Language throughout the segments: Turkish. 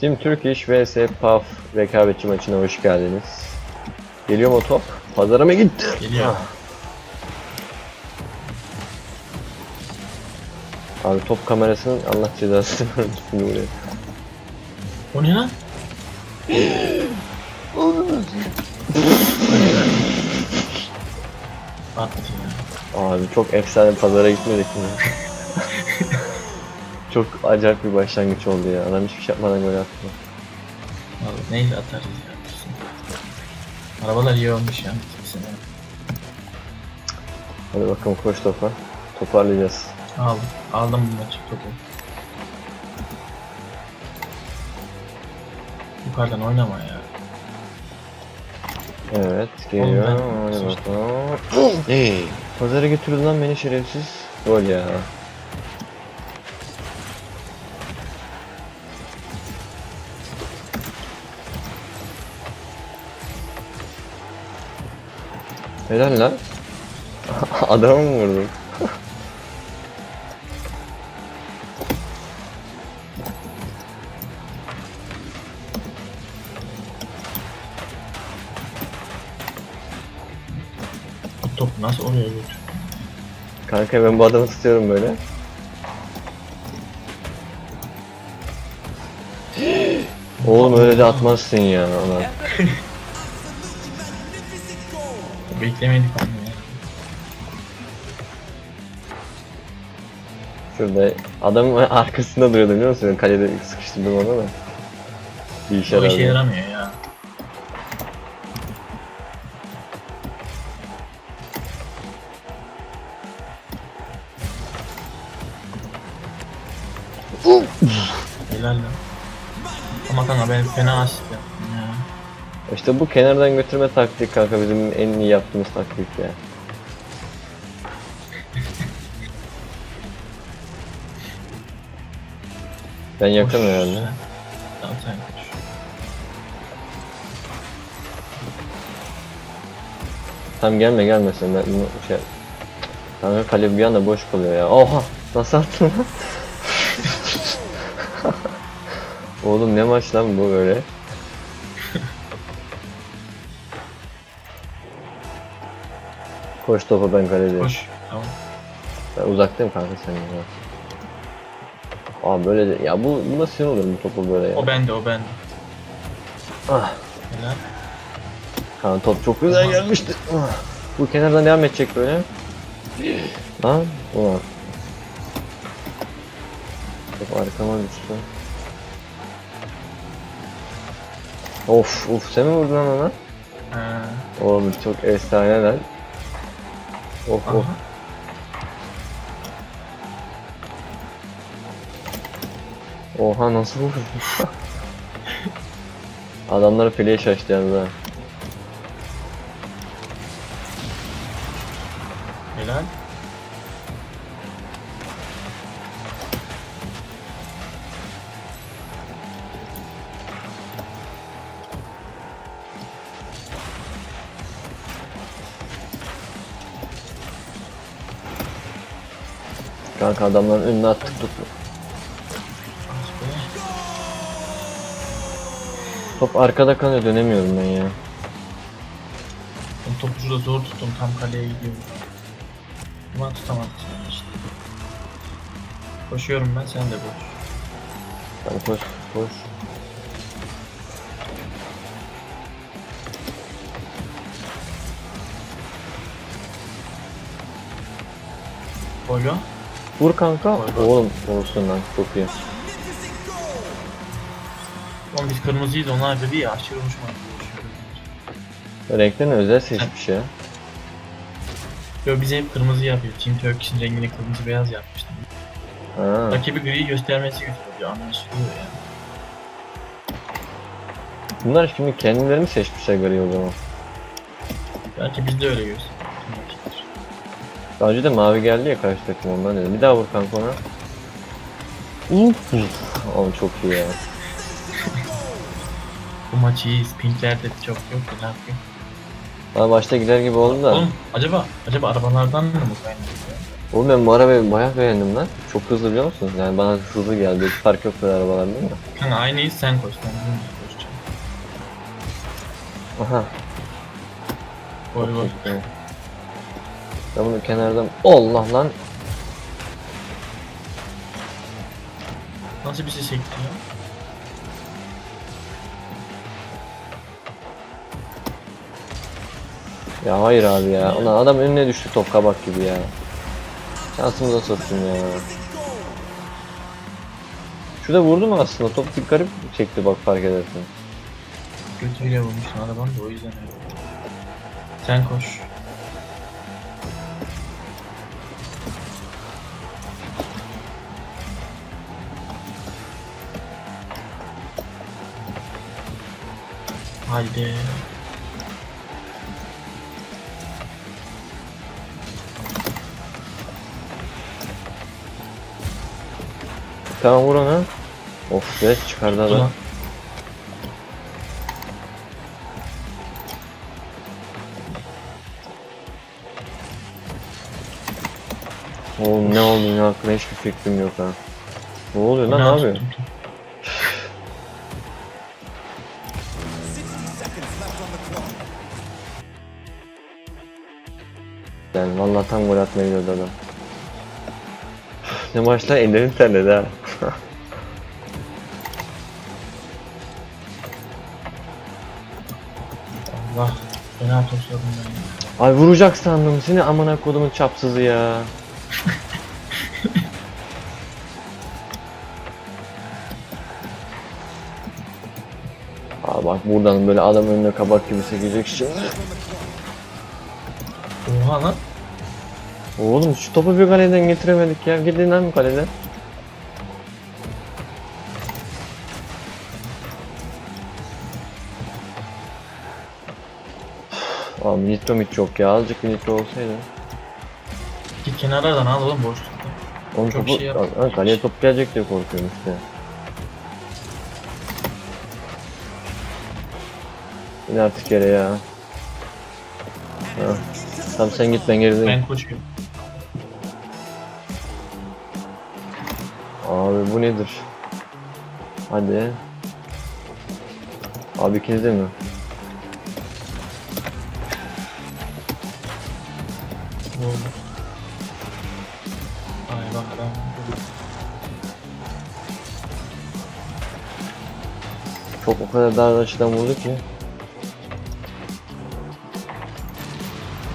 Team Turkish vs PAF rekabetçi maçına hoş geldiniz. Geliyor mu top? Pazara mı gitti? Geliyor. Abi top kamerasının Allah cezasını vermesin buraya. O ne lan? Attı ya. Abi çok efsane pazara gitmedik mi? çok acayip bir başlangıç oldu ya. Adam hiçbir şey yapmadan gol attı. Vallahi neyle atarız ya. Arabalar iyi olmuş ya. ikisine. Hadi bakalım koş topa. Toparlayacağız. Aldım. Aldım bu maçı topu. Yukarıdan oynama ya. Evet geliyor. Oğlum ben- Hadi bakalım. Hey. Pazara götürdü lan beni şerefsiz. Gol ya. Helal lan. Adamı mı vurdun? Bu topu nasıl oraya götür? Kanka ben bu adamı tutuyorum böyle. Oğlum öyle de atmazsın ya ona. Beklemedik onu ya. Şurada adamın arkasında duruyordu biliyor musun? Kalede sıkıştırdım onu da. Bir işe O işe yaramıyor ya. Helal lan. Ama kanka ben fena ya. İşte bu kenardan götürme taktik kanka bizim en iyi yaptığımız taktik ya. Ben yakın herhalde. Tamam sen koş. Tam gelme gelme sen ben bunu şey Kanka kale bir anda boş kalıyor ya. Oha! Nasıl attın lan? Oğlum ne maç lan bu böyle? Koş topa ben kaledeyim. Koş. Tamam. Ben uzaktayım kanka senin ya. Aa böyle de ya bu, bu nasıl olur bu topu böyle ya? O bende o bende. Ah, Helal. kanka top çok güzel gelmişti. Ah. Bu kenardan devam edecek böyle. Lan ulan. Top arkama düştü. Of of sen mi vurdun lan ona? Ha. Oğlum çok efsane lan. Of of. Aha. Oha nasıl vurdun? Adamlar flash açtı yalnız ha. Helal. Kanka adamların önüne attık be. Top arkada kalıyor dönemiyorum ben ya. Ben topu şurada zor tuttum tam kaleye gidiyorum. Ama tutamadım seni işte. Koşuyorum ben sen de koş. Hadi koş koş. Golo. Vur kanka. Oğlum olsun lan çok iyi. Oğlum biz kırmızıyız onlar dedi ya aşırı gidiyor. Renklerini özel seçmiş ya. Yo bize hep kırmızı yapıyor. Team Turkish'in rengini kırmızı beyaz yapmıştım. Ha. Rakibi gri göstermesi gösteriyor anlaşılıyor yani. Bunlar şimdi kendileri mi seçmişler gri o zaman? Belki biz de öyle gösteriyor. Daha önce de mavi geldi ya karşı takım ondan dedim. Bir daha vur kanka ona. Uf. Oğlum çok iyi ya. Bu maç iyiyiz. Pinklerde çok yok. Ne yapıyor? Bana başta gider gibi oldu da. Oğlum acaba acaba arabalardan mı bu kaynaklı? Oğlum ben bu arabayı bayağı beğendim lan. Çok hızlı biliyor musunuz? Yani bana hızlı geldi. Hiç fark yok böyle arabalar değil mi? Kanka aynıyı sen koş. Sen koşacaksın. Aha. Koy koy. Okey. Ben bunu kenardan... Allah lan! Nasıl bir şey çekti ya? Ya hayır abi ya. Ulan adam önüne düştü top kabak gibi ya. Şansımıza soktum ya. Şurada vurdu mu aslında? Top bir garip çekti bak fark edersin. Götüyle vurmuşsun arabanı da o yüzden. Sen koş. Haydi. Tamam vur ona. Of be çıkardı adam. Ulan. Oğlum ne oldu ne hakkında hiçbir fikrim yok ha. Ne oluyor lan ne Yani vallahi tam gol atmaya gidiyordu adam. ne maçta ellerim terledi ha. Allah. Fena tosladım ben. Ay vuracak sandım seni amına kodumun çapsızı ya. Aa bak buradan böyle adam önüne kabak gibi sekecek şimdi. Oha lan. Oğlum şu topu bir kaleden getiremedik ya. Gidin lan kaleden. Abi nitro hiç yok ya. Azıcık bir nitro olsaydı. Git kenarlardan al oğlum boşlukta. Onun Çok topu, şey yapmış. kaleye top gelecek diye korkuyorum işte. Yine artık yere ya. Ha. Tamam sen git ben gerideyim. Ben koşuyorum. Abi bu nedir? Hadi. Abi ikiniz de mi? Çok o kadar dar açıdan vurdu ki.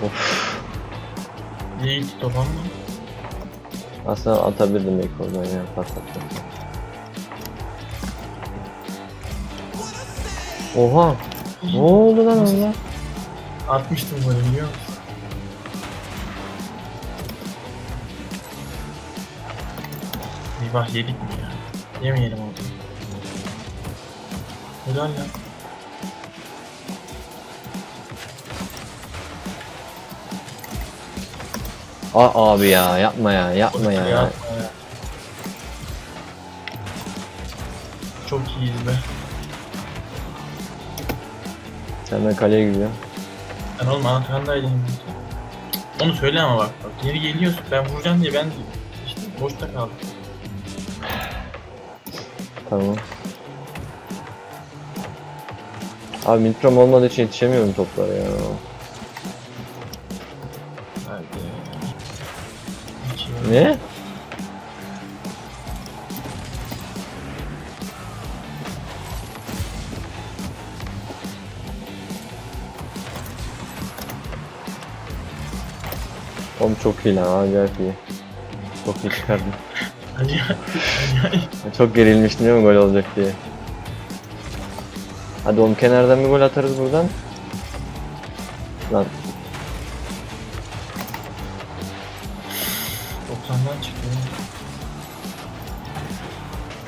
Of. İyi gitti topan mı? Aslında atabilirdim ilk oradan ya patlattı. Oha! Ne oldu lan orada? Atmıştım golü biliyor musun? Eyvah yedik mi ya? Yemeyelim oldu. Helal ya. Aa, abi ya yapma ya yapma ya. Ya. Çok iyiyiz be. Sen ben kaleye gidiyorum. Ben oğlum Ankara'daydım. Onu söyle ama bak. bak geri geliyorsun ben vuracağım diye ben işte boşta kaldım. Tamam. Abi mitrom olmadığı için yetişemiyorum toplara ya. Ne? Oğlum çok iyi lan acayip iyi. Çok iyi çıkardım. Hadi hadi hadi. Çok gerilmiştim değil mi gol olacak diye. Hadi oğlum kenardan bir gol atarız buradan. Lan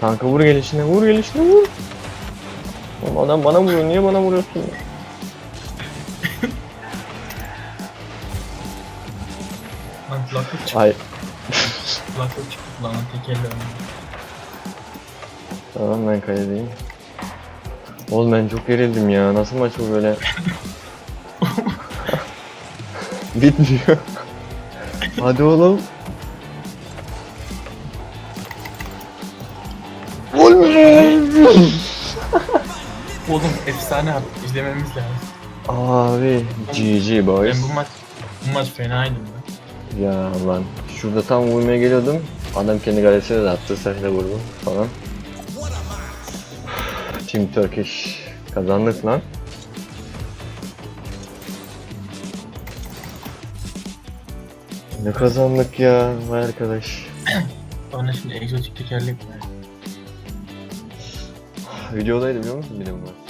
kanka vur gelişine vur gelişine vur. Oğlum adam bana vuruyor niye bana vuruyorsun? Lan kulaklık çıktı. Ay Kulaklık çıktı lan tekelle önüne. tamam ben kaledeyim. Oğlum ben çok gerildim ya nasıl maç bu böyle? Bitmiyor. Hadi oğlum. Oğlum efsane abi. İzlememiz lazım. Abi GG Ben boys. bu maç bu maç fenaydım ben. Ya lan şurada tam vurmaya geliyordum. Adam kendi galesine de attı. Sen de vurdun falan. Team Turkish kazandık lan. Ne kazandık ya vay arkadaş. Bana şimdi egzotik tekerlek ver. Videodaydı biliyor musun bir de bu maç?